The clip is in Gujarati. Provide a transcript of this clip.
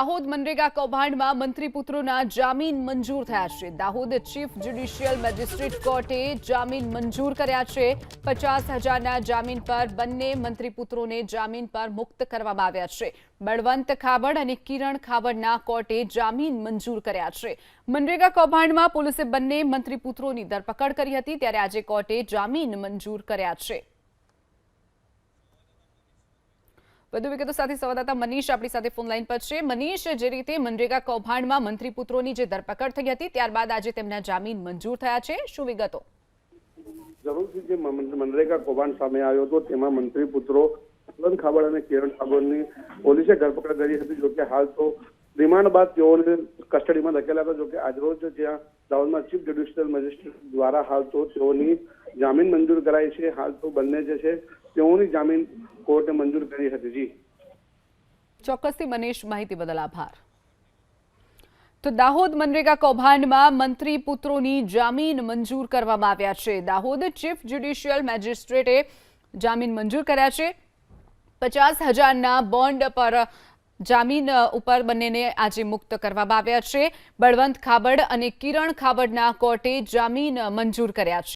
દાહોદ મનરેગા કૌભાંડમાં મંત્રી જામીન મંજૂર થયા છે. દાહોદ ચીફ જ્યુડિશિયલ મેજિસ્ટ્રેટ કોર્ટે જામીન મંજૂર કર્યા છે. પચાસ હજારના જામીન પર બંને મંત્રી પુત્રોને જામીન પર મુક્ત કરવામાં આવ્યા છે. બળવંત ખાબડ અને કિરણ ખાબડના કોર્ટે જામીન મંજૂર કર્યા છે. મનરેગા કૌભાંડમાં પોલીસે બંને મંત્રી પુત્રોની ધરપકડ કરી હતી, ત્યારે આજે કોર્ટે જામીન મંજૂર કર્યા છે. વધુ વિગતો સાથે સંવાદદાતા મનીષ આપણી સાથે ફોન લાઈન પર છે. મનીષ, જે રીતે મનરેગા કૌભાંડમાં મંત્રી પુત્રોની જે ધરપકડ થઈ હતી, ત્યારબાદ આજે તેમના જામીન મંજૂર થયા છે. શું વિગતો? જરૂરથી જે મનરેગા કૌભાંડ સામે આવ્યો હતો, તેમાં મંત્રી પુત્રો બલવંત ખાબડ અને કિરણ ખાબડની પોલીસે ધરપકડ કરી હતી. જોકે હાલ તો રિમાન્ડ બાદ તેઓને કસ્ટડીમાં ધકેલા હતા જોકે આજરોજ જ્યાં દાહોદમાં ચીફ જ્યુડિશિયલ મેજિસ્ટ્રેટ દ્વારા હાલ તો તેઓની જામીન મંજૂર કરાઈ છે. હાલ તો બંને જે છે, તેઓની જામીન કોર્ટે મંજૂર કરી હતી, જી. ચોક્કસથી મનીષ, માહિતી બદલ આભાર. તો દાહોદ મનરેગા કૌભાંડમાં મંત્રી પુત્રોની જામીન મંજૂર કરવામાં આવ્યા છે. દાહોદ ચીફ જ્યુડિશિયલ મેજિસ્ટ્રેટે જામીન મંજૂર કર્યા છે. પચાસ હજારના બોન્ડ પર જામીન ઉપર બંનેને આજે મુક્ત કરવામાં આવ્યા છે. બળવંત ખાબડ અને કિરણ ખાબડના કોર્ટે જામીન મંજૂર કર્યા છે.